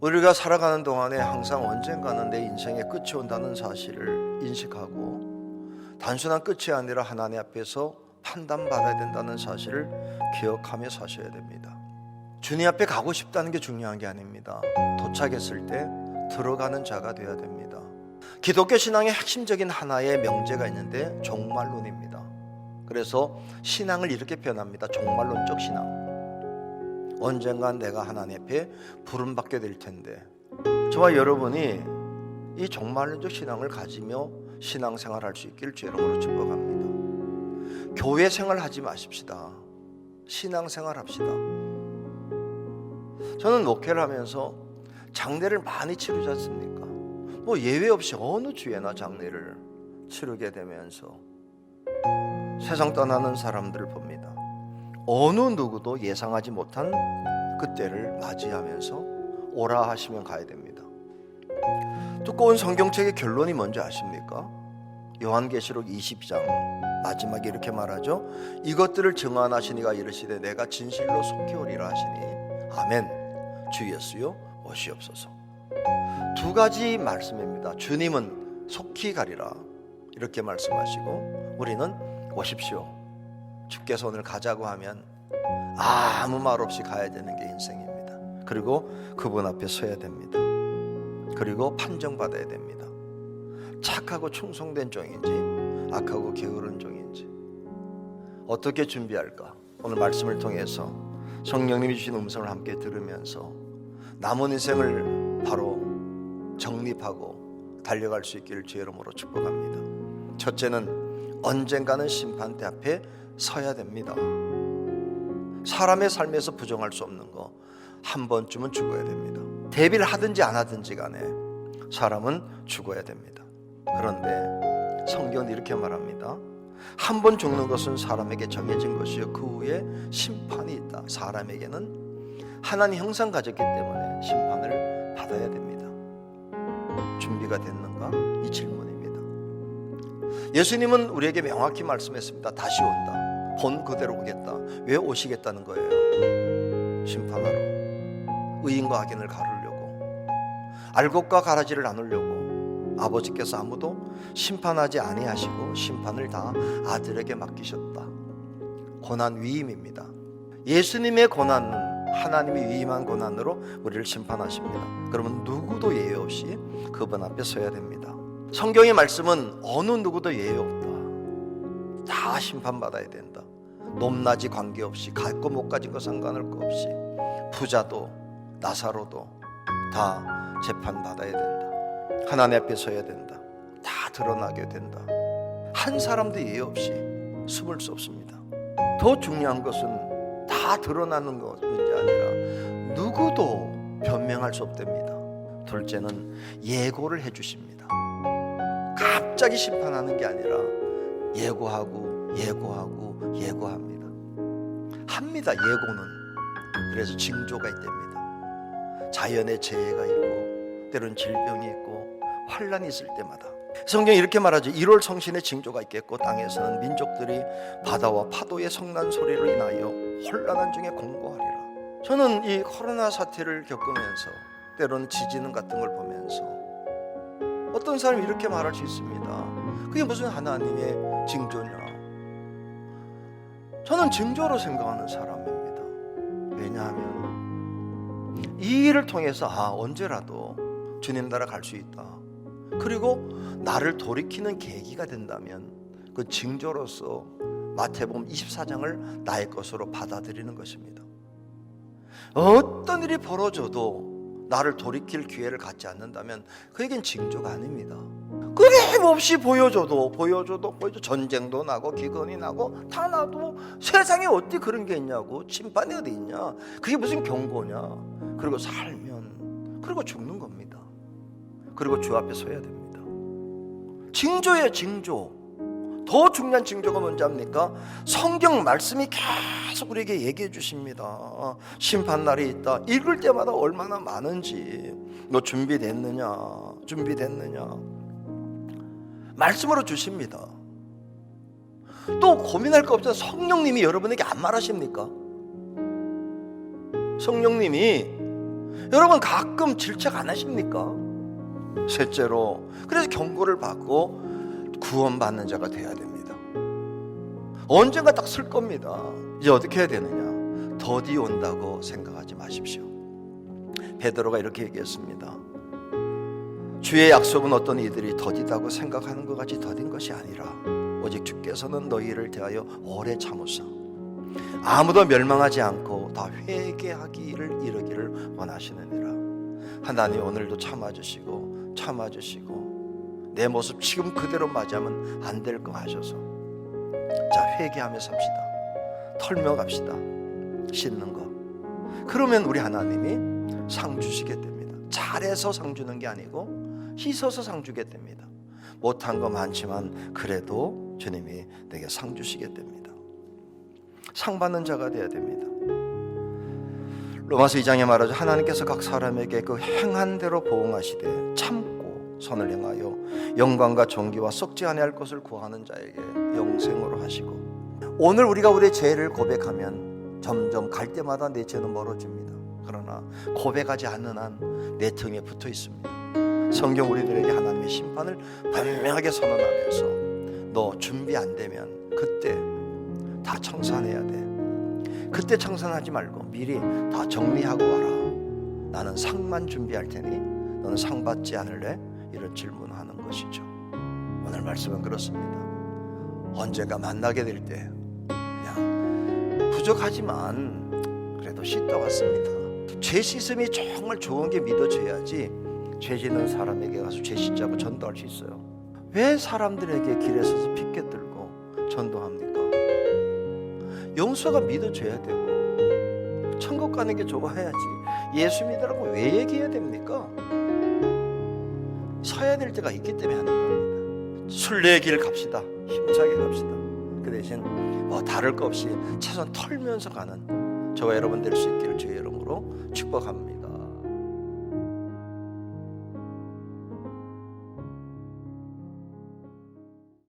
우리가 살아가는 동안에 항상 언젠가는 내 인생의 끝이 온다는 사실을 인식하고 단순한 끝이 아니라 하나님 앞에서 판단받아야 된다는 사실을 기억하며 사셔야 됩니다. 주님 앞에 가고 싶다는 게 중요한 게 아닙니다. 도착했을 때 들어가는 자가 되어야 됩니다. 기독교 신앙의 핵심적인 하나의 명제가 있는데 종말론입니다. 그래서 신앙을 이렇게 표현합니다. 종말론적 신앙. 언젠간 내가 하나님 앞에 부름 받게 될 텐데 저와 여러분이 이 종말론적 신앙을 가지며 신앙생활할 수 있기를 주 이름으로 축복합니다. 교회 생활하지 마십시다. 신앙생활 합시다. 저는 목회를 하면서 장례를 많이 치르지 않습니까? 뭐 예외 없이 어느 주에나 장례를 치르게 되면서 세상 떠나는 사람들을 봅니다. 어느 누구도 예상하지 못한 그때를 맞이하면서 오라 하시면 가야 됩니다. 두꺼운 성경책의 결론이 뭔지 아십니까? 요한계시록 22장 마지막에 이렇게 말하죠. 이것들을 증언하시니가 이르시되 내가 진실로 속히 오리라 하시니 아멘. 주 예수여 오시옵소서. 두 가지 말씀입니다. 주님은 속히 가리라 이렇게 말씀하시고 우리는 오십시오. 주께서 오늘 가자고 하면 아무 말 없이 가야 되는 게 인생입니다. 그리고 그분 앞에 서야 됩니다. 그리고 판정받아야 됩니다. 착하고 충성된 종인지 악하고 게으른 종인지 어떻게 준비할까? 오늘 말씀을 통해서 성령님이 주신 음성을 함께 들으면서 남은 인생을 바로 정립하고 달려갈 수 있기를 주의 이름으로 축복합니다. 첫째는 언젠가는 심판대 앞에 서야 됩니다. 사람의 삶에서 부정할 수 없는 거 한 번쯤은 죽어야 됩니다. 대비를 하든지 안 하든지 간에 사람은 죽어야 됩니다. 그런데 성경은 이렇게 말합니다. 한 번 죽는 것은 사람에게 정해진 것이요 그 후에 심판이 있다. 사람에게는 하나님 형상 가졌기 때문에 심판을 받아야 됩니다. 준비가 됐는가? 이 질문입니다. 예수님은 우리에게 명확히 말씀했습니다. 다시 온다. 본 그대로 오겠다. 왜 오시겠다는 거예요? 심판하러. 의인과 악인을 가르려고. 알곡과 가라지를 나누려고. 아버지께서 아무도 심판하지 아니하시고 심판을 다 아들에게 맡기셨다. 고난 위임입니다. 예수님의 고난은 하나님이 위임한 고난으로 우리를 심판하십니다. 그러면 누구도 예외 없이 그분 앞에 서야 됩니다. 성경의 말씀은 어느 누구도 예외 없다. 다 심판받아야 된다. 높낮이 관계없이 갈거 못 가진 거 상관할 거 없이 부자도 나사로도 다 재판 받아야 된다. 하나님 앞에 서야 된다. 다 드러나게 된다. 한 사람도 예외 없이 숨을 수 없습니다. 더 중요한 것은 다 드러나는 것이 아니라 누구도 변명할 수 없답니다. 둘째는 예고를 해 주십니다. 갑자기 심판하는 게 아니라 예고하고 예고하고 예고합니다. 합니다. 예고는. 그래서 징조가 있답니다. 자연의 재해가 있고 때론 질병이 있고 환란이 있을 때마다 성경이 이렇게 말하죠. 1월 성신의 징조가 있겠고 땅에서는 민족들이 바다와 파도의 성난 소리로 인하여 혼란한 중에 공고하리라. 저는 이 코로나 사태를 겪으면서 때론 지진 같은 걸 보면서 어떤 사람이 이렇게 말할 수 있습니다. 그게 무슨 하나님의 징조냐? 저는 징조로 생각하는 사람입니다. 왜냐하면 이 일을 통해서 아 언제라도 주님 나라 갈 수 있다. 그리고 나를 돌이키는 계기가 된다면 그 징조로서 마태복음 24장을 나의 것으로 받아들이는 것입니다. 어떤 일이 벌어져도 나를 돌이킬 기회를 갖지 않는다면 그에겐 징조가 아닙니다. 끊임없이 보여줘도 보여줘도 보여줘. 전쟁도 나고 기근이 나고 다 나도 세상에 어디 그런 게 있냐고. 심판이 어디 있냐. 그게 무슨 경고냐. 그리고 살면 그리고 죽는 겁니다. 그리고 주 앞에 서야 됩니다. 징조예요 징조 더 중요한 징조가 뭔지 압니까? 성경 말씀이 계속 우리에게 얘기해 주십니다. 심판날이 있다. 읽을 때마다 얼마나 많은지. 너 준비됐느냐? 준비됐느냐? 말씀으로 주십니다. 또 고민할 거 없잖아요. 성령님이 여러분에게 안 말하십니까? 성령님이 여러분 가끔 질책 안 하십니까? 셋째로 그래서 경고를 받고 구원받는 자가 돼야 됩니다. 언젠가 딱 쓸 겁니다. 이제 어떻게 해야 되느냐? 더디 온다고 생각하지 마십시오. 베드로가 이렇게 얘기했습니다. 주의 약속은 어떤 이들이 더디다고 생각하는 것 같이 더딘 것이 아니라 오직 주께서는 너희를 대하여 오래 참으사 아무도 멸망하지 않고 다 회개하기를 이르기를 원하시느니라. 하나님 오늘도 참아주시고 참아주시고 내 모습 지금 그대로 맞이하면 안 될 거 하셔서 자 회개하며 삽시다. 털며 갑시다. 씻는 거. 그러면 우리 하나님이 상 주시게 됩니다. 잘해서 상 주는 게 아니고 씻어서 상 주게 됩니다. 못한 거 많지만 그래도 주님이 내게 상 주시게 됩니다. 상 받는 자가 되어야 됩니다. 로마서 2장에 말하죠. 하나님께서 각 사람에게 그 행한 대로 보응하시되 참고 선을 행하여 영광과 존귀와 썩지 아니할 것을 구하는 자에게 영생으로 하시고 오늘 우리가 우리의 죄를 고백하면 점점 갈 때마다 내 죄는 멀어집니다. 그러나 고백하지 않는 한 내 등에 붙어 있습니다. 성경 우리들에게 하나님의 심판을 분명하게 선언하면서 너 준비 안 되면 그때 다 청산해야 돼. 그때 청산하지 말고 미리 다 정리하고 와라. 나는 상만 준비할 테니 너는 상 받지 않을래? 이런 질문하는 것이죠. 오늘 말씀은 그렇습니다. 언젠가 만나게 될 때 그냥 부족하지만 그래도 씻다 왔습니다. 죄 씻음이 정말 좋은 게 믿어져야지 죄 짓는 사람에게 가서 죄 씻자고 전도할 수 있어요. 왜 사람들에게 길에 서서 핏게 들고 전도합니까? 용서가 믿어져야 되고 천국 가는 게 좋아야지 예수 믿으라고 왜 얘기해야 됩니까? 서야 될 때가 있기 때문에 하는 겁니다. 순례의 길 갑시다. 힘차게 갑시다. 그 대신 뭐 다를 거 없이 최선 털면서 가는 저와 여러분 될 수 있기를 주의 이름으로 축복합니다.